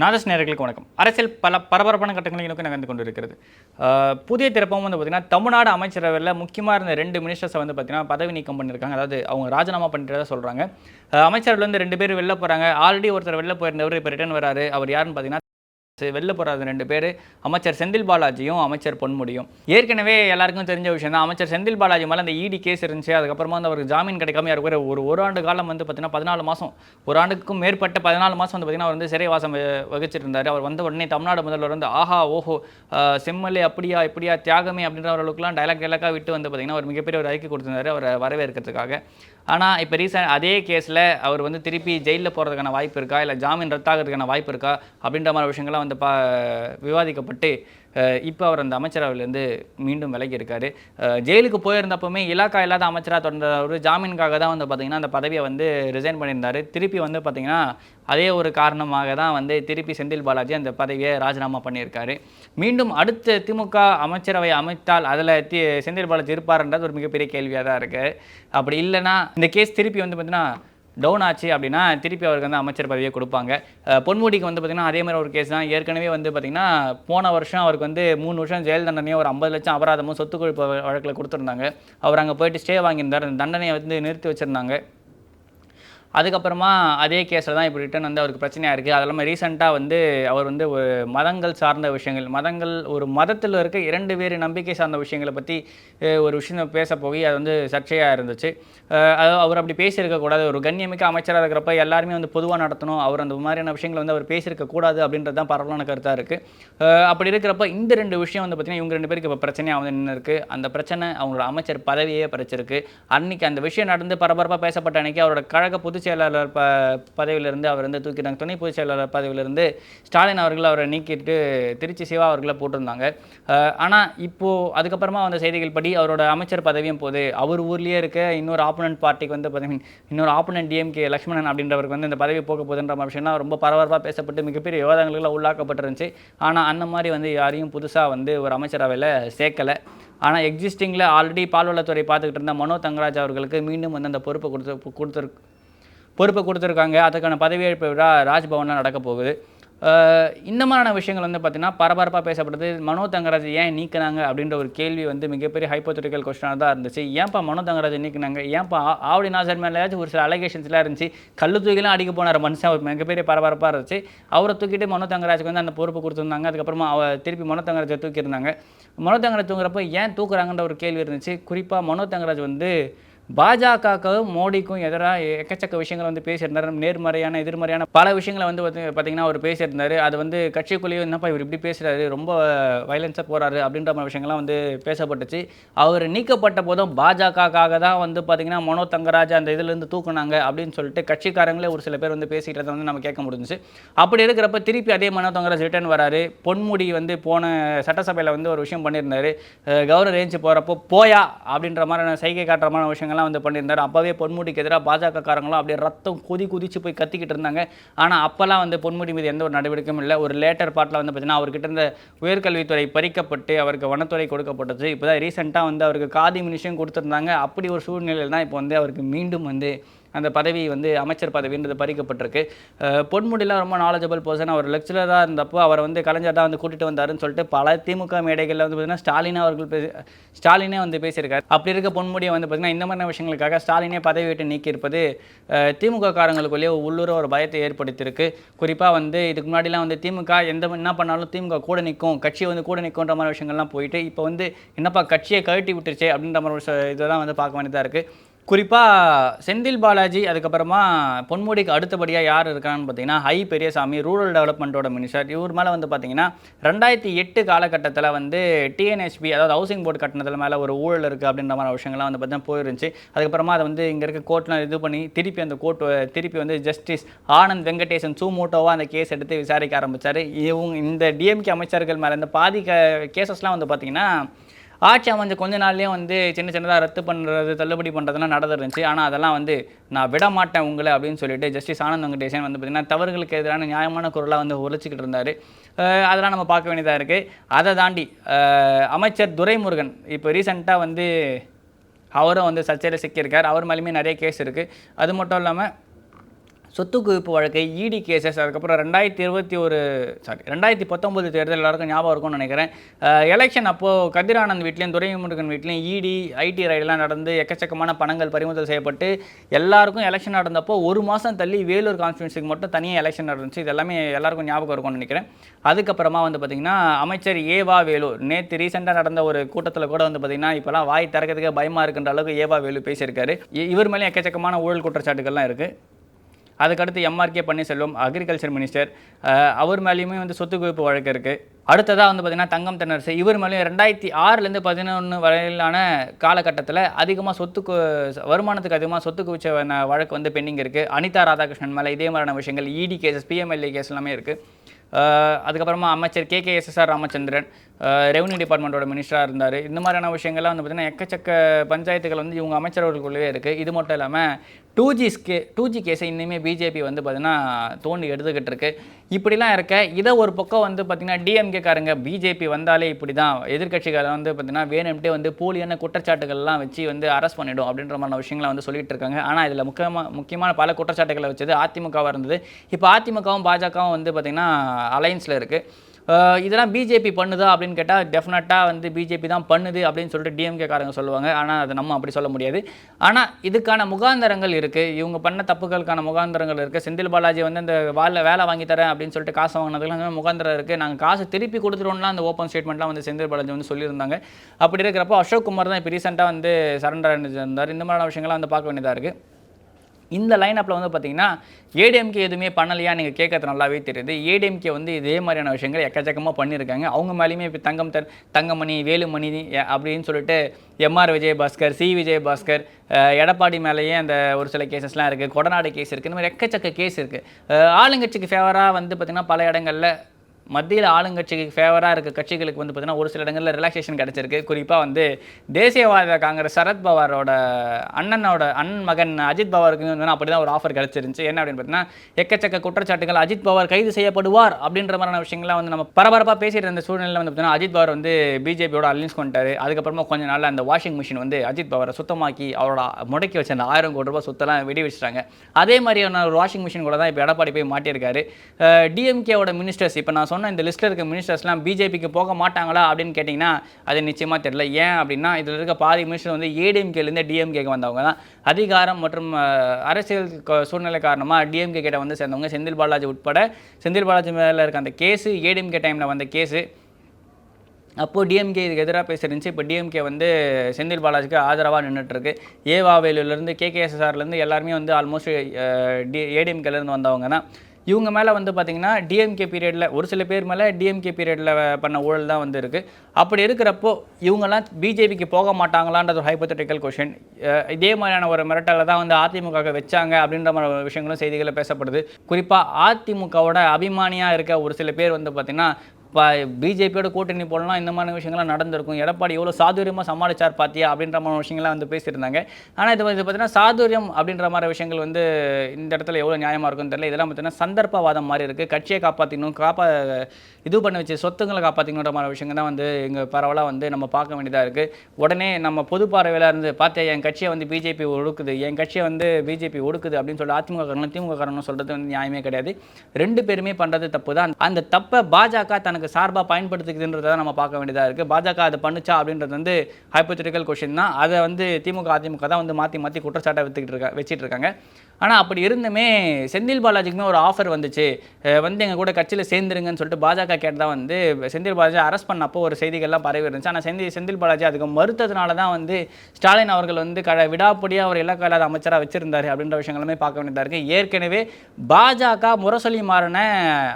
நாதஸ் நேர்களுக்கு வணக்கம். அரசியல் பல பரபரப்பான கட்டங்களை நோக்கி நகர்ந்து கொண்டு இருக்கிறது புதிய திருப்பம் வந்து பார்த்தீங்கன்னா தமிழ்நாடு அமைச்சரவையில் முக்கியமாக இருந்த ரெண்டு மினிஸ்டர்ஸை வந்து பார்த்தீங்கன்னா பதவி நீக்கம் பண்ணியிருக்காங்க அதாவது அவங்க ராஜினாமா பண்ணுறதா சொல்கிறாங்க அமைச்சரவையிலேருந்து ரெண்டு பேர் வெளில போகிறாங்க ஆல்ரெடி ஒருத்தர் வெளில போயிருந்தவர் இப்போ ரிட்டர்ன் வராரு. அவர் யாருன்னு பார்த்தீங்கன்னா வெளில போகிறாத ரெண்டு பேர். அமைச்சர் செந்தில் பாலாஜியும் அமைச்சர் பொன்முடியும். ஏற்கனவே எல்லாருக்கும் தெரிஞ்ச விஷயம் தான் அமைச்சர் செந்தில் பாலாஜி மேலே அந்த இடி கேஸ் இருந்துச்சு அதுக்கப்புறமா வந்து அவருக்கு ஜாமீன் கிடைக்காம இருக்கிற ஒரு ஒரு ஆண்டு காலம் வந்து பார்த்தீங்கன்னா பதினாலு மாதம் ஒரு ஆண்டுக்கும் மேற்பட்ட பதினாலு மாதம் வந்து பார்த்தீங்கன்னா அவர் வந்து சிறைவாசம் வ- வகிச்சிட்டு இருந்தார் அவர் வந்த உடனே தமிழ்நாடு முதல்வர் வந்து ஆஹா ஓஹோ செம்மலே அப்படியா இப்படியா தியாகமே அப்படின்ற அளவுக்குலாம் டைலாக் டைலாக்காக விட்டு வந்து பார்த்தீங்கன்னா ஒரு மிகப்பெரிய ஒரு அறிக்கை கொடுத்துருந்தார் அவரை வரவேற்கிறதுக்காக. ஆனால் இப்போ ரீசன் அதே கேஸில் அவர் வந்து திருப்பி ஜெயிலில் போகிறதுக்கான வாய்ப்பு இருக்கா? இல்லை ஜாமீன் ரத்தாகிறதுக்கான வாய்ப்பு இருக்கா? அப்படின்ற மாதிரி விஷயங்கள்லாம் வந்து பா விவாதிக்கப்பட்டு இப்போ அவர் அந்த அமைச்சரவையிலேருந்து மீண்டும் விலகி இருக்காரு ஜெயிலுக்கு போயிருந்தப்பவுமே இலாக்கா இல்லாத அமைச்சராக தொடர்ந்த ஒரு ஜாமீனுக்காக தான் வந்து பார்த்தீங்கன்னா அந்த பதவியை வந்து ரிசைன் பண்ணியிருந்தாரு. திருப்பி வந்து பார்த்திங்கன்னா அதே ஒரு காரணமாக தான் வந்து திருப்பி செந்தில் பாலாஜி அந்த பதவியை ராஜினாமா பண்ணியிருக்காரு. மீண்டும் அடுத்த திமுக அமைச்சரவை அமைத்தால் அதில் தி செந்தில் பாலாஜி இருப்பார்ன்றது ஒரு மிகப்பெரிய கேள்வியாக தான் இருக்குது அப்படி இல்லைன்னா இந்த கேஸ் திருப்பி வந்து பார்த்திங்கன்னா டவுன் ஆச்சு அப்படின்னா திருப்பி அவருக்கு வந்து அமைச்சர் பதவியை கொடுப்பாங்க. பொன்முடிக்கு வந்து பார்த்திங்கன்னா அதே மாதிரி ஒரு கேஸ் தான். ஏற்கனவே வந்து பார்த்திங்கன்னா போன வருஷம் அவருக்கு வந்து மூணு வருஷம் ஜெயில் தண்டனையும் ஒரு ஐம்பது லட்சம் அபராதமும் சொத்து குவிப்பு வழக்கில் கொடுத்துருந்தாங்க. அவர் அங்கே போயிட்டு ஸ்டே வாங்கியிருந்தார். அந்த தண்டனையை வந்து நிறுத்தி வச்சுருந்தாங்க. அதுக்கப்புறமா அதே கேஸில் தான் இப்போ ரிட்டன் வந்து அவருக்கு பிரச்சனையாக இருக்குது அது இல்லாமல் ரீசெண்டாக வந்து அவர் வந்து ஒரு மதங்கள் சார்ந்த விஷயங்கள் மதங்கள் ஒரு மதத்தில் இருக்க இரண்டு வேறு நம்பிக்கை சார்ந்த விஷயங்களை பற்றி ஒரு விஷயம் பேச போய் அது வந்து சர்ச்சையாக இருந்துச்சு. அது அவர் அப்படி பேசியிருக்கக்கூடாது ஒரு கண்ணியமிக்க அமைச்சராக இருக்கிறப்ப எல்லாருமே வந்து பொதுவாக நடத்தணும். அவர் அந்த மாதிரியான விஷயங்களை வந்து அவர் பேசியிருக்கக்கூடாது அப்படின்றது தான் பரவலான கருத்தாக இருக்குது அப்படி இருக்கிறப்ப இந்த ரெண்டு விஷயம் வந்து பார்த்திங்கன்னா இவங்க ரெண்டு பேருக்கு இப்போ பிரச்சனையாக வந்து நின்று இருக்குது அந்த பிரச்சனை அவங்களோட அமைச்சர் பதவியே பறிச்சிருக்கு. அன்னைக்கு அந்த விஷயம் நடந்து பரபரப்பாக பேசப்பட்ட அன்னைக்கு அவரோட கழக பொதுச் செயலாளர் ப பதவியிலிருந்து அவர் வந்து தூக்கிட்டாங்க. துணை பொதுச் செயலாளர் பதவியிலிருந்து ஸ்டாலின் அவர்கள் அவரை நீக்கிட்டு திருச்சி சிவா அவர்களை போட்டிருந்தாங்க. ஆனால் இப்போது அதுக்கப்புறமா வந்த செய்திகள் படி அவரோட அமைச்சர் பதவியும் போது அவர் ஊர்லேயே இருக்க இன்னொரு ஆப்போனன்ட் பார்ட்டிக்கு வந்து பதவி இன்னொரு ஆப்போனன்ட் டிஎம்கே லக்ஷ்மணன் அப்படின்றவருக்கு வந்து இந்த பதவி போக போதுன்ற விஷயம்னா விஷயம்லாம் ரொம்ப பரபரப்பாக பேசப்பட்டு மிகப்பெரிய விவாதங்களுக்கு உள்ளாக்கப்பட்டிருந்துச்சு. ஆனால் அந்த மாதிரி வந்து யாரையும் புதுசாக வந்து ஒரு அமைச்சரவையில் சேர்க்கலை. ஆனால் எக்ஸிஸ்டிங்கில் ஆல்ரெடி பால்வளத்துறை பார்த்துக்கிட்டு இருந்த மனோ தங்கராஜ் அவர்களுக்கு மீண்டும் வந்து அந்த பொறுப்பை கொடுத்து கொடுத்துரு பொறுப்பை கொடுத்துருக்காங்க. அதுக்கான பதவியேற்பு விழா ராஜ்பவனில் நடக்க போகுது. இந்த மாதிரியான விஷயங்கள் வந்து பார்த்திங்கன்னா பரபரப்பாக பேசப்படுது. மனோ தங்கராஜ் ஏன் நீக்கினாங்க அப்படின்ற ஒரு கேள்வி வந்து மிகப்பெரிய ஹைப்போத்திட்டிக்கல் கொஸ்டினாக தான் இருந்துச்சு. ஏன்ப்பா மனோ தங்கராஜ் நீக்கினாங்க? ஏன்ப்பா ஆ- ஆவடி நாசர் மேலேயாச்சும் ஒரு சில அலிகேஷன்ஸ்லாம் இருந்துச்சு. கல்லு தூக்கிலாம் அடிக்க போனார் மனுஷன். ஒரு மிகப்பெரிய பரபரப்பாக இருந்துச்சு. அவரை தூக்கிட்டு மனோ தங்கராஜுக்கு வந்து அந்த பொறுப்பு கொடுத்துருந்தாங்க. அதுக்கப்புறமா அவ திருப்பி மனோ தங்கராஜை தூக்கியிருந்தாங்க. மனோ தங்கராஜ் தூங்குறப்போ ஏன் தூக்குறாங்கன்ற ஒரு கேள்வி இருந்துச்சு. குறிப்பாக மனோ தங்கராஜ் வந்து பாஜகவுக்கும் மோடிக்கும் எதிராக எக்கச்சக்க விஷயங்கள் வந்து பேசியிருந்தார். நேர்மறையான எதிர்மறையான பல விஷயங்களை வந்து பார்த்தி- பார்த்தீங்கன்னா அவர் பேசியிருந்தார். அது வந்து கட்சிக்குள்ளேயே என்னப்பா இவர் இப்படி பேசுகிறாரு ரொம்ப வயலன்ஸாக போகிறாரு அப்படின்ற மாதிரி விஷயங்கள்லாம் வந்து பேசப்பட்டுச்சு. அவர் நீக்கப்பட்ட போதும் பாஜகக்காக தான் வந்து பார்த்தீங்கன்னா மனோ தங்கராஜ் அந்த இதுலேருந்து தூக்குனாங்க அப்படின்னு சொல்லிட்டு கட்சிக்காரங்களே ஒரு சில பேர் வந்து பேசிக்கிறத வந்து நம்ம கேட்க முடிஞ்சுச்சு. அப்படி இருக்கிறப்ப திருப்பி அதே மனோ தங்கராஜ் ரிட்டர்ன் வராரு. பொன்முடி வந்து போன சட்டசபையில் வந்து ஒரு விஷயம் பண்ணியிருந்தார். கௌரவ ரேஞ்சு போகிறப்போ போயா அப்படின்ற மாதிரியான சைகை காட்டுற மாதிரி விஷயங்கள்லாம் வந்து பண்ணியிருந்தார். அப்போவே பொன்முடிக்கு எதிராக பாஜக காரங்களும் அப்படியே ரத்தம் கொதி குதிச்சு போய் கத்திக்கிட்டு இருந்தாங்க. ஆனால் அப்போல்லாம் வந்து பொன்முடி மீது எந்த ஒரு நடவடிக்கையும் இல்லை. ஒரு லேட்டர் பார்ட்டில் வந்து பார்த்தீங்கன்னா அவர்கிட்ட இருந்த உயர்கல்வித்துறை பறிக்கப்பட்டு அவருக்கு வனத்துறை கொடுக்கப்பட்டது இப்போ தான் ரீசெண்டாக வந்து அவருக்கு காதி மினிஷன் கொடுத்துருந்தாங்க. அப்படி ஒரு சூழ்நிலையில் தான் இப்போ வந்து அவருக்கு மீண்டும் வந்து அந்த பதவி வந்து அமைச்சர் பதவின்றது பறிக்கப்பட்டிருக்கு. அஹ் பொன்முடிலாம் ரொம்ப நாலேஜபிள் பர்சன் அவர் லெக்சரராக இருந்தப்போ அவரை வந்து கலைஞர் தான் வந்து கூட்டிகிட்டு வந்தாருன்னு சொல்லிட்டு பல திமுக மேடைகளில் வந்து பார்த்திங்கன்னா ஸ்டாலின் அவர்கள் பேசி ஸ்டாலினே வந்து பேசியிருக்காரு. அப்படி இருக்க பொன்முடியை வந்து பார்த்திங்கன்னா இந்த மாதிரி விஷயங்களுக்காக ஸ்டாலினே பதவி விட்டு நீக்கியிருப்பது திமுக காரங்களுக்குள்ளேயே உள்ளூர ஒரு பயத்தை ஏற்படுத்தியிருக்கு. குறிப்பாக வந்து இதுக்கு முன்னாடிலாம் வந்து திமுக எந்த என்ன பண்ணாலும் திமுக கூட நிற்கும் கட்சி வந்து கூட நிற்கும்ன்ற மாதிரி விஷயங்கள்லாம் போயிட்டு இப்போ வந்து என்னப்பா கட்சியை கழட்டி விட்டுருச்சே அப்படின்ற மாதிரி ஒரு இதெல்லாம் வந்து பார்க்க வேண்டியதாக இருக்குது குறிப்பாக செந்தில் பாலாஜி அதுக்கப்புறமா பொன்முடிக்கு அடுத்தபடியாக யார் இருக்கான்னு பார்த்தீங்கன்னா ஹை பெரியசாமி ரூரல் டெவலப்மெண்ட்டோட மினிஸ்டர். இவர் மேலே வந்து பார்த்தீங்கன்னா ரெண்டாயிரத்தி எட்டு காலகட்டத்தில் வந்து டிஎன்ஹெச்பி அதாவது ஹவுசிங் போர்டு கட்டணத்தில் மேலே ஒரு ஊழல் இருக்குது அப்படின்ற மாதிரி விஷயங்கள்லாம் வந்து பார்த்தீங்கன்னா போயிருந்துச்சு. அதுக்கப்புறமா அதை வந்து இங்கே இருக்க கோர்ட்டில் இது பண்ணி திருப்பி அந்த கோர்ட் திருப்பி வந்து ஜஸ்டிஸ் ஆனந்த் வெங்கடேசன் சூமூட்டோவாக அந்த கேஸ் எடுத்து விசாரிக்க ஆரம்பிச்சார். இவங்க இந்த டிஎம்கே அமைச்சர்கள் மேலே இந்த பாதி கேசஸ்லாம் வந்து பார்த்திங்கன்னா ஆட்சி அமைஞ்ச கொஞ்ச நாள்லேயே வந்து சின்ன சின்னதாக ரத்து பண்ணுறது தள்ளுபடி பண்ணுறதுலாம் நடந்துருந்துச்சு. ஆனால் அதெல்லாம் வந்து நான் விட மாட்டேன் உங்களை அப்படின்னு சொல்லிட்டு ஜஸ்டிஸ் ஆனந்த் வெங்கடேசன் வந்து பார்த்திங்கன்னா தவறுகளுக்கு எதிரான நியாயமான குரலாக வந்து உழைச்சிக்கிட்டு இருந்தார். அதெல்லாம் நம்ம பார்க்க வேண்டியதாக இருக்குது அதை தாண்டி அமைச்சர் துரைமுருகன் இப்போ ரீசெண்டாக வந்து அவரும் வந்து சர்ச்சையில் சிக்கியிருக்கார். அவர் மேலேயுமே நிறைய கேஸ் இருக்குது அது மட்டும் இல்லாமல் சொத்து குவிப்பு வழக்கு இடி கேசஸ் அதுக்கப்புறம் ரெண்டாயிரத்தி இருபத்தி ஒரு சாரி ரெண்டாயிரத்தி பத்தொம்பது தேர்தல் எல்லாருக்கும் ஞாபகம் இருக்கும்னு நினைக்கிறேன். எலெக்ஷன் அப்போது கதிரானந்த் வீட்லேயும் துரைமுருகன் வீட்லேயும் இடி ஐடி ரைடெலாம் நடந்து எக்கச்சக்கமான பணங்கள் பறிமுதல் செய்யப்பட்டு எல்லாருக்கும் எலெக்ஷன் நடந்தப்போ ஒரு மாதம் தள்ளி வேலூர் கான்ஸ்டியூன்சிக்கு மட்டும் தனியாக எலெக்ஷன் நடந்துச்சு. இது எல்லாமே எல்லாருக்கும் ஞாபகம் இருக்கும்னு நினைக்கிறேன். அதுக்கப்புறமா வந்து பார்த்திங்கன்னா அமைச்சர் ஏவா வேலூர் நேற்று ரீசெண்டாக நடந்த ஒரு கூட்டத்தில் கூட வந்து பார்த்திங்கன்னா இப்போலாம் வாய் திறக்கிறதுக்கே பயமாக இருக்குன்ற அளவுக்கு ஏவா வேலு பேசியிருக்காரு. இவர் மேலேயும் எக்கச்சக்கமான ஊழல் குற்றச்சாட்டுகள்லாம் இருக்குது அதுக்கடுத்து M R K Panneerselvam agriculture minister அவர் மேலேயுமே வந்து சொத்து குவிப்பு வழக்கு இருக்குது அடுத்ததாக வந்து பார்த்திங்கன்னா தங்கம் தென்னரசு. இவர் மேலேயும் ரெண்டாயிரத்தி ஆறுலேருந்து பதினொன்று வரையிலான காலகட்டத்தில் அதிகமாக சொத்து வருமானத்துக்கு அதிகமாக சொத்து குவிச்ச வழக்கு வந்து பெண்டிங் இருக்குது அனிதா ராதாகிருஷ்ணன் மேலே இதே மாதிரியான விஷயங்கள் இடி கேசஸ் பிஎம்எல்ஏ கேஸ் எல்லாமே இருக்குது அதுக்கப்புறமா அமைச்சர் K K SSR Ramachandran revenue டிபார்ட்மெண்ட்டோட மினிஸ்டராக இருந்தார். இந்த மாதிரியான விஷயங்கள்லாம் வந்து பார்த்திங்கன்னா எக்கச்சக்க பஞ்சாயத்துகள் வந்து இவங்க அமைச்சரவர்களுக்குள்ளவே இருக்குது இது மட்டும் இல்லாமல் டூ ஜி கே டூ ஜி கேஸை இன்னுமே பிஜேபி வந்து பார்த்திங்கன்னா தோண்டி எடுத்துக்கிட்டு இருக்கு. இப்படிலாம் இருக்க இதை ஒரு பக்கம் வந்து பார்த்திங்கன்னா டிஎம்கே காரங்க பிஜேபி வந்தாலே இப்படி தான் எதிர்கட்சிகளை வந்து பார்த்திங்கன்னா வேணும்ட்டே வந்து போலியான குற்றச்சாட்டுகள்லாம் வச்சு வந்து அரெஸ்ட் பண்ணிடும் அப்படின்ற மாதிரி விஷயங்களை வந்து சொல்லிட்டு இருக்காங்க. ஆனால் இதில் முக்கியமாக முக்கியமான பல குற்றச்சாட்டுகளை வச்சது அதிமுகவாக இருந்தது. இப்போ அதிமுகவும் பாஜகவும் வந்து பார்த்திங்கன்னா அலையன்ஸில் இருக்குது இதெல்லாம் பிஜேபி பண்ணுதா அப்படின்னு கேட்டால் டெஃபினட்டாக வந்து பிஜேபி தான் பண்ணுது அப்படின்னு சொல்லிட்டு டிஎம்கே காரங்க சொல்லுவாங்க. ஆனால் அதை நம்ம அப்படி சொல்ல முடியாது. ஆனால் இதுக்கான முகாந்தரங்கள் இருக்குது இவங்க பண்ண தப்புகளுக்கான முகாந்தரங்கள் இருக்குது செந்தில் பாலாஜி வந்து அந்த வேலை வேலை வாங்கி தரேன் அப்படின்னு சொல்லிட்டு காசு வாங்கினதுலாம் முகாந்திரம் இருக்குது நாங்கள் காசு திருப்பி கொடுத்துருவோம்லாம் அந்த ஓப்பன் ஸ்டேட்மெண்ட்லாம் வந்து செந்தில் பாலாஜி வந்து சொல்லியிருந்தாங்க. அப்படி இருக்கிறப்போ அசோக் குமார் தான் இப்போ ரீசெண்டாக வந்து சரண்டர் இருந்தார். இந்த மாதிரியான விஷயங்கள்லாம் வந்து பார்க்க வேண்டியதாக இருக்குது இந்த லைனப்பில் வந்து பார்த்தீங்கன்னா ஏடிஎம்கே எதுவுமே பண்ணலையா? நீங்கள் கேட்கறது நல்லாவே தெரியுது. ஏடிஎம்கே வந்து இதே மாதிரியான விஷயங்கள் எக்கச்சக்கமாக பண்ணியிருக்காங்க. அவங்க மேலேயுமே இப்போ தங்கம் தன் தங்கமணி வேலுமணி அப்படின்னு சொல்லிட்டு M R Vijayabaskar C Vijayabaskar Edappadi மேலேயே அந்த ஒரு சில கேசஸ்லாம் இருக்குது கொடநாடு கேஸ் இருக்குது இந்த மாதிரி எக்கச்சக்க கேஸ் இருக்குது ஆளுங்கட்சிக்கு ஃபேவராக வந்து பார்த்திங்கன்னா பல இடங்களில் மத்தியில் ஆளுங்கட்சிக்கு ஃபேவராக இருக்க கட்சிகளுக்கு வந்து பார்த்தீங்கன்னா ஒரு சில இடங்களில் ரிலாக்ஸேஷன் கிடச்சிருக்கு. குறிப்பாக வந்து தேசியவாத காங்கிரஸ் சரத்பவாரோட அண்ணனோட அண்ணன் மகன் அஜித் பவாருக்கு வந்து அப்படி தான் ஒரு ஆஃபர் கிடச்சிருந்துச்சு. என்ன அப்படின்னு பார்த்தீங்கன்னா எக்கச்சக்க குற்றச்சாட்டுகள் அஜித் பவார் கைது செய்யப்படுவார் அப்படின்ற மாதிரியான விஷயங்கள்லாம் வந்து நம்ம பரபரப்பாக பேசிகிட்டு இருந்த சூழ்நிலையில் வந்து பார்த்தீங்கன்னா அஜித் பவார் வந்து பிஜேபியோட அலைன்ஸ் கொண்டாரு அதுக்கப்புறமா கொஞ்ச நாளில் அந்த வாஷிங் மிஷின் வந்து அஜித் பவாரை சுத்தமாக்கி அவரோட முடக்கி வச்ச அந்த ஆயிரம் கோடி ரூபாய் சொத்தெல்லாம் வெடி வச்சுட்டாங்க அதே மாதிரியான ஒரு வாஷிங் மிஷின் கூட தான் இப்போ எடப்பாடி போய் மாட்டியிருக்காரு. டிஎம்கேவோட மினிஸ்டர்ஸ் இப்போ நான் சொன்ன இந்த லிஸ்ட்டில் இருக்க மினிஸ்டர்ஸ்லாம் பிஜேபிக்கு போக மாட்டாங்களா அப்படின்னு கேட்டிங்கன்னா அது நிச்சயமாக தெரியல. ஏன் அப்படின்னா இதில் இருக்க பாதி மினிஸ்டர் வந்து ஏடிஎம்கேலேருந்து டிஎம்கேக்கு வந்தவங்க தான். அதிகாரம் மற்றும் அரசியல் சூழ்நிலை காரணமாக டிஎம்கே கிட்ட வந்து சேர்ந்தவங்க செந்தில் பாலாஜி உட்பட செந்தில் பாலாஜி மேலே இருக்க அந்த கேஸு ஏடிஎம்கே டைமில் வந்த கேஸு அப்போது டிஎம்கே இதுக்கு எதிராக பேசிருந்துச்சு. இப்போ டிஎம்கே வந்து செந்தில் பாலாஜிக்கு ஆதரவாக நின்றுட்டுருக்கு ஏவாவேலுலேருந்து கேகேஎஸ்எஸ்ஆர்லேருந்து எல்லாருமே வந்து ஆல்மோஸ்ட் டி ஏடிஎம்கேலேருந்து வந்தவங்க தான். இவங்க மேலே வந்து பார்த்தீங்கன்னா டிஎம்கே பீரியடில் ஒரு சில பேர் மேலே டிஎம்கே பீரியடில் பண்ண ஊழல் தான் வந்து இருக்குது அப்படி இருக்கிறப்போ இவங்கெல்லாம் பிஜேபிக்கு போக மாட்டாங்களான்றது ஒரு ஹைப்போத்தட்டிக்கல் கொஷின் இதே மாதிரியான ஒரு மிரட்டலை தான் வந்து அதிமுக வச்சாங்க அப்படின்ற மாதிரி விஷயங்களும் செய்திகளில் பேசப்படுது. குறிப்பாக அதிமுகவோட அபிமானியாக இருக்க ஒரு சில பேர் வந்து பார்த்திங்கன்னா இப்போ பிஜேபியோட கூட்டணி போடலாம் இந்த மாதிரி விஷயங்கள்லாம் நடந்திருக்கும். எடப்பாடி எவ்வளோ சாதுரியமாக சமாளிச்சார் பார்த்தியா அப்படின்ற மாதிரி விஷயங்கள்லாம் வந்து பேசியிருந்தாங்க. ஆனால் இது வந்து பார்த்தீங்கன்னா சாதுரியம் அப்படின்ற மாதிரி விஷயங்கள் வந்து இந்த இடத்துல எவ்வளோ நியாயமாக இருக்கும்னு தெரியல. இதெல்லாம் பார்த்தீங்கன்னா சந்தர்ப்பவாதம் மாதிரி இருக்குது கட்சியை காப்பாற்றிக்கணும் காப்பா இது பண்ண வச்சு சொத்துங்களை காப்பாற்றிக்கணுன்ற மாதிரி விஷயங்கள் தான் வந்து இங்கே பரவலாக வந்து நம்ம பார்க்க வேண்டியதாக இருக்குது உடனே நம்ம பொது பார்வையில் இருந்து பார்த்தேன் என் கட்சியை வந்து பிஜேபி ஒடுக்குது என் கட்சியை வந்து பிஜேபி ஒடுக்குது அப்படின்னு சொல்லி அதிமுக காரணம் திமுக காரணம் சொல்கிறது வந்து நியாயமே கிடையாது. ரெண்டு பேருமே பண்ணுறது தப்பு தான் அந்த தப்பை பாஜக தனக்கு சார்பாக பயன்படுத்துக்குதுன்றதை நம்ம பார்க்க வேண்டியதாக இருக்குது பாஜக அதை பண்ணுச்சா அப்படின்றது வந்து ஹைப்போத்திட்டிக்கல் கொஷின் தான். அதை வந்து திமுக அதிமுக தான் வந்து மாற்றி மாற்றி குற்றச்சாட்டை விற்றுக்கிட்டு இருக்கா வச்சுட்டு இருக்காங்க. ஆனால் அப்படி இருந்துமே செந்தில் பாலாஜிக்குமே ஒரு ஆஃபர் வந்துச்சு. வந்து எங்கள் கூட கட்சியில் சேர்ந்துருங்கன்னு சொல்லிட்டு பாஜக கேட்டதாக வந்து செந்தில் பாலாஜி அரெஸ்ட் பண்ணப்போ ஒரு செய்திகள்லாம் பரவி இருந்துச்சு. ஆனால் செந்தில் செந்தில் பாலாஜி அதுக்கு மறுத்ததுனால தான் வந்து ஸ்டாலின் அவர்கள் வந்து க விடாப்படியாக அவர் இலக்க இல்லாத அமைச்சராக வச்சுருந்தார் அப்படின்ற விஷயங்களுமே பார்க்க வேண்டியதாக இருக்குது ஏற்கனவே பாஜக முரசொலி மாறின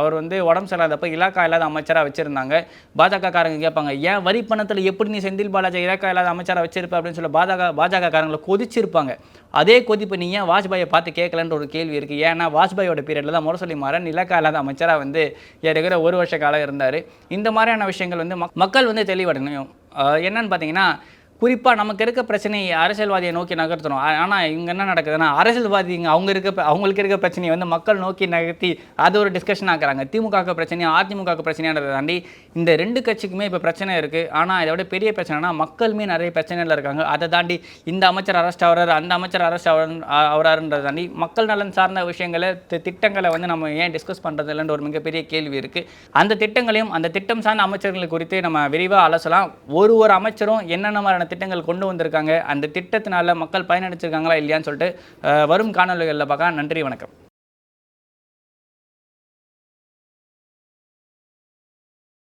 அவர் வந்து உடம்பு சரியாதப்போ இலாக்கா இல்லாத அமைச்சர் அமைச்சராக வச்சிருந்தாங்க. பாஜக காரங்க கேட்பாங்க ஏன் வரி பணத்தில் எப்படி நீ செந்தில் பாலாஜி இலாக்கா இல்லாத அமைச்சராக வச்சிருப்ப? அப்படின்னு சொல்லி பாஜக பாஜக காரங்களை கொதிச்சிருப்பாங்க. அதே கொதிப்பு நீ ஏன் வாஜ்பாயை பார்த்து கேட்கலன்ற ஒரு கேள்வி இருக்குது ஏன்னா வாஜ்பாயோட பீரியடில் தான் முரசொலி மாறன் இலக்கா இல்லாத அமைச்சராக வந்து ஏற்கனவே ஒரு வருஷ காலம் இருந்தார். இந்த மாதிரியான விஷயங்கள் வந்து மக்- மக்கள் வந்து தெளிவடையணும். என்னன்னு பார்த்தீங்கன்னா குறிப்பாக நமக்கு இருக்க பிரச்சனையை அரசியல்வாதியை நோக்கி நகர்த்தணும். ஆனால் இங்கே என்ன நடக்குதுன்னா அரசியல்வாதிங்க அவங்க இருக்க அவங்களுக்கு இருக்க பிரச்சனையை வந்து மக்கள் நோக்கி நகர்த்தி அது ஒரு டிஸ்கஷன் ஆக்குறாங்க. திமுக பிரச்சனையா அதிமுக பிரச்சனையானதை தாண்டி இந்த ரெண்டு கட்சிக்குமே இப்போ பிரச்சனை இருக்குது ஆனால் இதை விட பெரிய பிரச்சனைனா மக்களுமே நிறைய பிரச்சனைகள் இருக்காங்க. அதை தாண்டி இந்த அமைச்சர் அரெஸ்ட் ஆகிறாரு அந்த அமைச்சர் அரெஸ்ட் ஆகிறாருன்றதை தாண்டி மக்கள் நலன் சார்ந்த விஷயங்களை திட்டங்களை வந்து நம்ம ஏன் டிஸ்கஸ் பண்ணுறது இல்லைன்ற ஒரு மிகப்பெரிய கேள்வி இருக்குது அந்த திட்டங்களையும் அந்த திட்டம் சார்ந்த அமைச்சர்கள் குறித்து நம்ம விரிவாக அலசலாம் ஒரு ஒரு அமைச்சரும் என்னென்ன மாதிரியான திட்டங்கள் கொண்டு வந்திருக்காங்க. அந்த திட்டத்தினால மக்கள் பயனடைச்சிருக்காங்களா இல்லையான்னு சொல்லிட்டு வரும் காணொலிகளில் பார்க்க நன்றி வணக்கம்.